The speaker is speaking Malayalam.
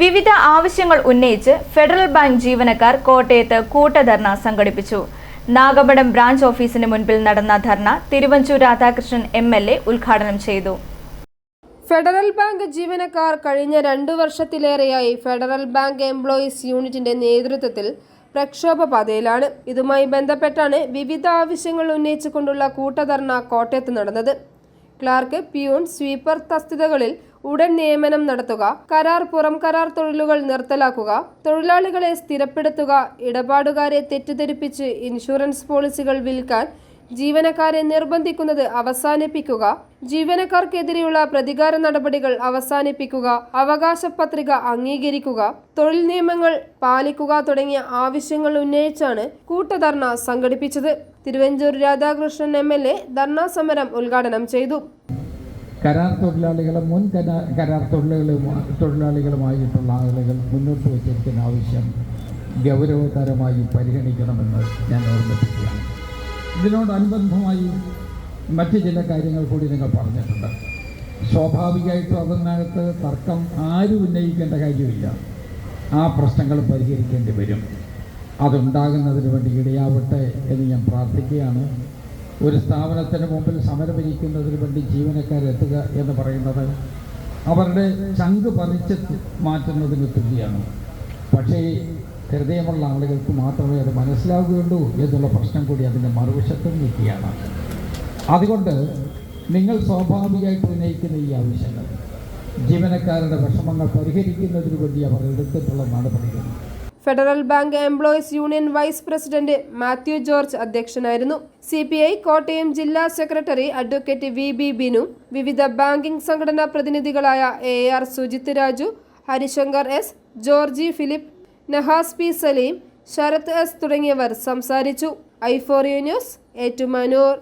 വിവിധ ആവശ്യങ്ങൾ ഉന്നയിച്ച് ഫെഡറൽ ബാങ്ക് ജീവനക്കാർ കോട്ടയത്ത് കൂട്ടധർണ സംഘടിപ്പിച്ചു. നാഗപടം ബ്രാഞ്ച് ഓഫീസിന് മുൻപിൽ നടന്ന ധർണ Thiruvanchoor Radhakrishnan M L A ഉദ്ഘാടനം ചെയ്തു. ഫെഡറൽ ബാങ്ക് ജീവനക്കാർ കഴിഞ്ഞ രണ്ടു വർഷത്തിലേറെയായി ഫെഡറൽ ബാങ്ക് എംപ്ലോയീസ് യൂണിറ്റിന്റെ നേതൃത്വത്തിൽ പ്രക്ഷോഭ പാതയിലാണ്. ഇതുമായി ബന്ധപ്പെട്ടാണ് വിവിധ ആവശ്യങ്ങൾ ഉന്നയിച്ചുകൊണ്ടുള്ള കൂട്ടധർണ കോട്ടയത്ത് നടന്നത്. ക്ലാർക്ക് പിയൂൺ സ്വീപ്പർ തസ്തികകളിൽ ഉടൻ നിയമനം നടത്തുക കരാർ പുറം കരാർ തൊഴിലുകൾ നിർത്തലാക്കുക തൊഴിലാളികളെ സ്ഥിരപ്പെടുത്തുക ഇടപാടുകാരെ തെറ്റിദ്ധരിപ്പിച്ച് ഇൻഷുറൻസ് പോളിസികൾ വിൽക്കാൻ ജീവനക്കാരെ നിർബന്ധിക്കുന്നത് അവസാനിപ്പിക്കുക ജീവനക്കാർക്കെതിരെയുള്ള പ്രതികാര നടപടികൾ അവസാനിപ്പിക്കുക അവകാശ പത്രിക അംഗീകരിക്കുക തൊഴിൽ നിയമങ്ങൾ പാലിക്കുക തുടങ്ങിയ ആവശ്യങ്ങൾ ഉന്നയിച്ചാണ് കൂട്ടധർണ സംഘടിപ്പിച്ചത്. Thiruvanchoor Radhakrishnan M L A dharna സമരം ഉദ്ഘാടനം ചെയ്തു. കരാർ തൊഴിലാളികളും മുൻ കരാ- കരാർ തൊഴിലുകളും തൊഴിലാളികളുമായിട്ടുള്ള ആളുകൾ മുന്നോട്ട് വച്ചിരിക്കുന്ന ആവശ്യം ഗൗരവതരമായി പരിഗണിക്കണമെന്ന് ഞാൻ ഓർമ്മിപ്പിക്കുകയാണ്. ഇതിനോടനുബന്ധമായി മറ്റ് ചില കാര്യങ്ങൾ കൂടി നിങ്ങൾ പറഞ്ഞിട്ടുണ്ട്. സ്വാഭാവികമായിട്ടും അതിനകത്ത് തർക്കം ആരും ഉന്നയിക്കേണ്ട കാര്യമില്ല. ആ പ്രശ്നങ്ങൾ പരിഹരിക്കേണ്ടി വരും. അതുണ്ടാകുന്നതിന് വേണ്ടി ഇടയാവട്ടെ എന്ന് ഞാൻ പ്രാർത്ഥിക്കുകയാണ്. ഒരു സ്ഥാപനത്തിന് മുമ്പിൽ സമരമിരിക്കുന്നതിന് വേണ്ടി ജീവനക്കാരെത്തുക എന്ന് പറയുന്നത് അവരുടെ ചങ്ക് പറിച്ച് മാറ്റുന്നതിന് തുല്യമാണ്. പക്ഷേ ഹൃദയമുള്ള ആളുകൾക്ക് മാത്രമേ അത് മനസ്സിലാവുകയുള്ളൂ എന്നുള്ള പ്രശ്നം കൂടി അതിന്റെ മറുവശത്തും നിൽക്കുകയാണ്. അതുകൊണ്ട് നിങ്ങൾ സ്വാഭാവികമായിട്ട് ഉന്നയിക്കുന്ന ഈ ആവശ്യങ്ങൾ ജീവനക്കാരുടെ വിഷമങ്ങൾ പരിഹരിക്കുന്നതിന് വേണ്ടി അവർ എടുത്തിട്ടുള്ള നടപടികൾ federal bank employees union vice president Mathew George അധ്യക്ഷനായിരുന്നു. സി പി ഐ കോട്ടയം ജില്ലാ secretary advocate V B Binu വിവിധ ബാങ്കിംഗ് സംഘടനാ പ്രതിനിധികളായ A R Sujith Raju Harishankar S Georgy Philip Nahas P Saleem Sarath S തുടങ്ങിയവർ സംസാരിച്ചു. ഐഫോറിയ ന്യൂസ് ഏറ്റുമാനൂർ.